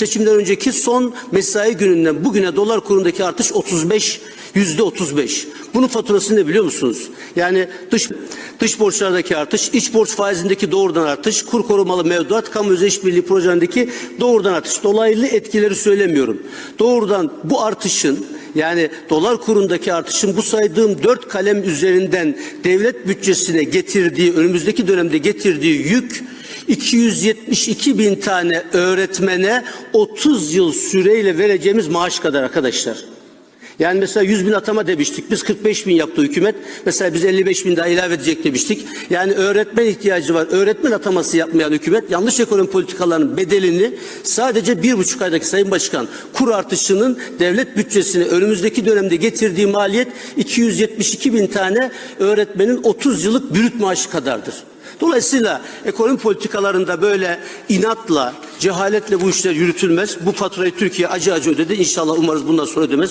seçimden önceki son mesai gününden bugüne dolar kurundaki artış 35 yüzde 35. Bunun faturası ne biliyor musunuz? Yani dış dış borçlardaki artış, iç borç faizindeki doğrudan artış, kur korumalı mevduat, kamu özel işbirliği projelerindeki doğrudan artış. Dolaylı etkileri söylemiyorum. Doğrudan bu artışın yani dolar kurundaki artışın bu saydığım dört kalem üzerinden devlet bütçesine getirdiği, önümüzdeki dönemde getirdiği yük 272 bin tane öğretmene 30 yıl süreyle vereceğimiz maaş kadar arkadaşlar. Yani mesela 100 bin atama demiştik. Biz 45 bin yaptı hükümet. Mesela biz 55 bin daha ilave edecek demiştik. Yani öğretmen ihtiyacı var. Öğretmen ataması yapmayan hükümet yanlış ekonomi politikalarının bedelini sadece bir buçuk aydaki Sayın Başkan kur artışının devlet bütçesine önümüzdeki dönemde getirdiği maliyet 272 bin tane öğretmenin 30 yıllık brüt maaşı kadardır. Dolayısıyla ekonomi politikalarında böyle inatla, cehaletle bu işler yürütülmez. Bu faturayı Türkiye acı acı ödedi. İnşallah umarız bundan sonra ödemez.